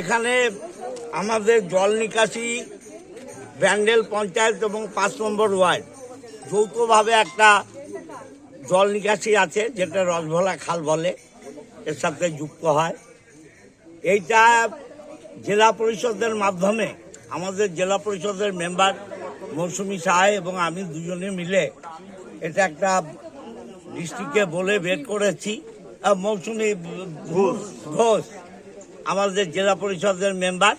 এখানে আমাদের জল নিকাশি, ব্যান্ডেল পঞ্চায়েত এবং পাঁচ নম্বর ওয়ার্ড যৌথভাবে একটা জল নিকাশি আছে, যেটা রসভোলা খাল বলে, এর সাথে যুক্ত হয়। এইটা জেলা পরিষদের মাধ্যমে, আমাদের জেলা পরিষদের মেম্বার মৌসুমি সাহা এবং আমি দুজনে মিলে এটা একটা ডিস্ট্রিক্টে বলে বের করেছি। মৌসুমি ঘোষ ঘোষ। আমাদের জেলা পরিষদের মেম্বার।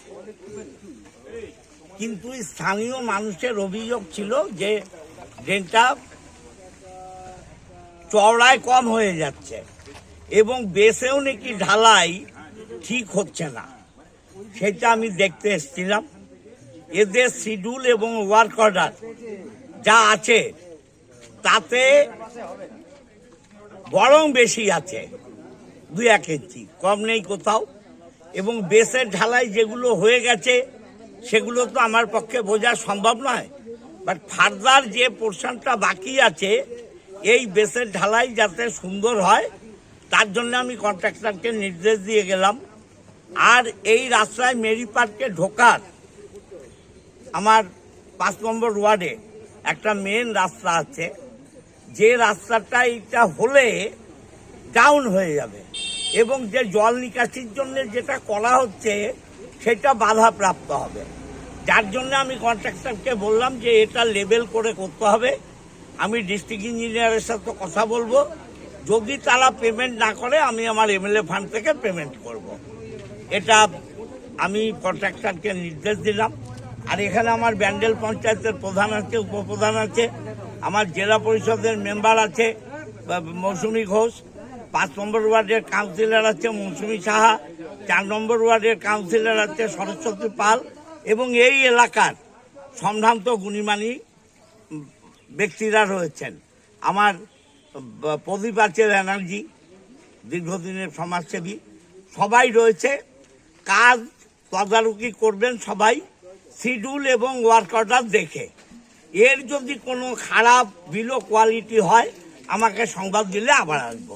কিন্তু স্থানীয় মানুষের অভিযোগ ছিল যে ড্রেনটা চওড়ায় কম হয়ে যাচ্ছে এবং বেসেও নাকি ঢালাই ঠিক হচ্ছে না। সেটা আমি দেখতে এসেছিলাম। এদের শিডিউল এবং ওয়ার্ক অর্ডার যা আছে তাতে বরং বেশি আছে দুই এক ইঞ্চি, কম নেই কোথাও। এবং বেসের ঢালাই যেগুলো হয়ে গেছে, সেগুলো তো আমার পক্ষে বোঝা সম্ভব নয়। বাট ফার্দার যে পোর্শনটা বাকি আছে, এই বেসের ঢালাই যাতে সুন্দর হয়, তার জন্য আমি কন্ট্রাক্টরকে নির্দেশ দিয়ে গেলাম। আর এই রাস্তায় মেরি পার্কে ঢোকার আমার পাঁচ নম্বর ওয়ার্ডে একটা মেন রাস্তা আছে। যে রাস্তাটা এটা হলে ডাউন হয়ে যাবে। এবং যে জল নিকাশির জন্য যেটা করা হচ্ছে, সেটা বাধাপ্রাপ্ত হবে। যার জন্য আমি কন্ট্রাক্টরকে বললাম যে এটা লেবেল করে করতে হবে। আমি ডিস্ট্রিক্ট ইঞ্জিনিয়ারের সাথে কথা বলব। যদি তারা পেমেন্ট না করে, আমি আমার এমএলএ ফান্ড থেকে পেমেন্ট করব। এটা আমি কন্ট্রাক্টরকে নির্দেশ দিলাম। আর এখানে আমার ব্যান্ডেল পঞ্চায়েতের প্রধান আছে, উপপ্রধান আছে। আমার জেলা পরিষদের মেম্বার আছে মৌসুমী ঘোষ। পাঁচ নম্বর ওয়ার্ডের কাউন্সিলর আছে মৌসুমী সাহা, চার নম্বর ওয়ার্ডের কাউন্সিলর আছে সরস্বতী পাল এবং এই এলাকার সম্ভ্রান্ত গুণীমানী ব্যক্তিরা রয়েছেন। আমার প্রদীপ আছে ব্যানার্জি, দীর্ঘদিনের সমাজসেবী, সবাই রয়েছে। কাজ তদারকি করবেন সবাই, শিডিউল এবং ওয়ার্ক অর্ডার দেখে। এর যদি কোনো খারাপ বিলো কোয়ালিটি হয়, আমাকে সংবাদ দিলে আবার আসব।